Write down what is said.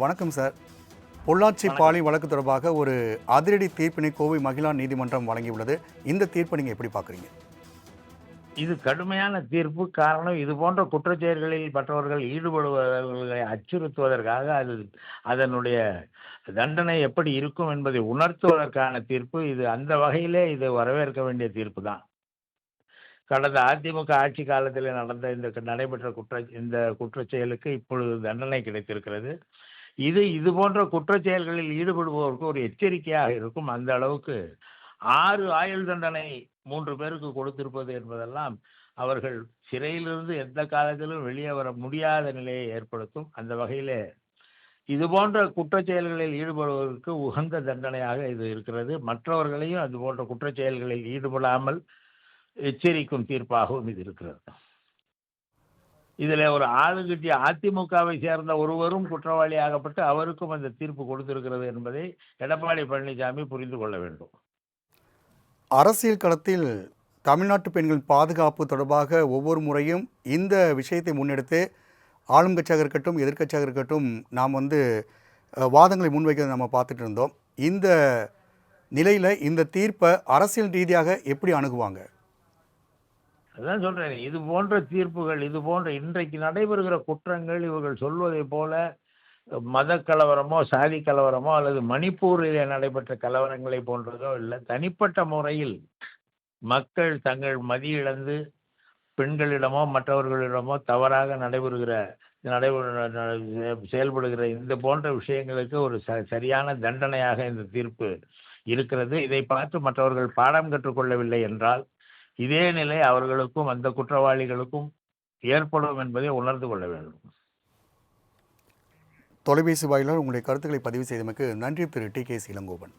வணக்கம் sir. Pollachi poly வழக்கு தொடர்பாக ஒரு அதிரடி தீர்ப்பினை கோவை மகிழா நீதிமன்றம் வழங்கியுள்ளது. இந்த தீர்ப்பை நீங்கள் எப்படி பார்க்குறீங்க? இது கடுமையான தீர்ப்பு. காரணம் இது போன்ற குற்றச்செயல்களில் மற்றவர்கள் ஈடுபடுபவர்களை அச்சுறுத்துவதற்காக அது அதனுடைய தண்டனை எப்படி இருக்கும் என்பதை உணர்த்துவதற்கான தீர்ப்பு. இது அந்த வகையிலே இது வரவேற்க வேண்டிய தீர்ப்பு தான். கடந்த அதிமுக ஆட்சி காலத்தில் நடந்த இந்த நடைபெற்ற குற்ற இந்த குற்றச்செயலுக்கு இப்பொழுது தண்டனை கிடைத்திருக்கிறது. இது இது போன்ற குற்றச்செயல்களில் ஈடுபடுபவருக்கு ஒரு எச்சரிக்கையாக இருக்கும். அந்த அளவுக்கு ஆறு ஆயுள் தண்டனை மூன்று பேருக்கு கொடுத்திருப்பது என்பதெல்லாம் அவர்கள் சிறையிலிருந்து எந்த காலத்திலும் வெளியே வர முடியாத நிலையை ஏற்படுத்தும். அந்த வகையிலே இது போன்ற குற்றச்செயல்களில் ஈடுபடுவதற்கு உகந்த தண்டனையாக இது இருக்கிறது. மற்றவர்களையும் அது போன்ற குற்றச்செயல்களில் ஈடுபடாமல் எச்சரிக்கும் தீர்ப்பாகவும் இது இருக்கிறது. இதில் ஒரு ஆளுங்கட்சி அதிமுகவை சேர்ந்த ஒருவரும் குற்றவாளியாகப்பட்டு அவருக்கும் அந்த தீர்ப்பு கொடுத்திருக்கிறது என்பதை எடப்பாடி பழனிசாமி புரிந்து கொள்ள வேண்டும். அரசியல் களத்தில் தமிழ்நாட்டு பெண்களின் பாதுகாப்பு தொடர்பாக ஒவ்வொரு முறையும் இந்த விஷயத்தை முன்னெடுத்து ஆளும் கட்சியாக இருக்கட்டும் எதிர்கட்சியாக இருக்கட்டும் நாம் வந்து வாதங்களை முன்வைக்கிறத நம்ம பார்த்துட்டு இருந்தோம். இந்த நிலையில் இந்த தீர்ப்பை அரசியல் ரீதியாக எப்படி அணுகுவாங்க? அதான் சொல்றேன் இது போன்ற தீர்ப்புகள் இது போன்ற இன்றைக்கு நடைபெறுகிற குற்றங்கள் இவர்கள் சொல்வதை போல மத கலவரமோ சாதி கலவரமோ அல்லது மணிப்பூரிலே நடைபெற்ற கலவரங்களை போன்றதோ இல்லை தனிப்பட்ட முறையில் மக்கள் தங்கள் மதியிழந்து இழந்து பெண்களிடமோ மற்றவர்களிடமோ தவறாக நடைபெறுகிற நடைபெற செயல்படுகிற இந்த போன்ற விஷயங்களுக்கு ஒரு ச சரியான தண்டனையாக இந்த தீர்ப்பு இருக்கிறது. இதை பார்த்து மற்றவர்கள் பாடம் கற்றுக்கொள்ளவில்லை என்றால் இதே நிலை அவர்களுக்கும் அந்த குற்றவாளிகளுக்கும் ஏற்படும் என்பதை உணர்ந்து கொள்ள வேண்டும். தொலைபேசி வாயிலாக உங்களுடைய கருத்துக்களை பதிவு செய்தமைக்கு நன்றி திரு. டி. கே. இளங்கோவன்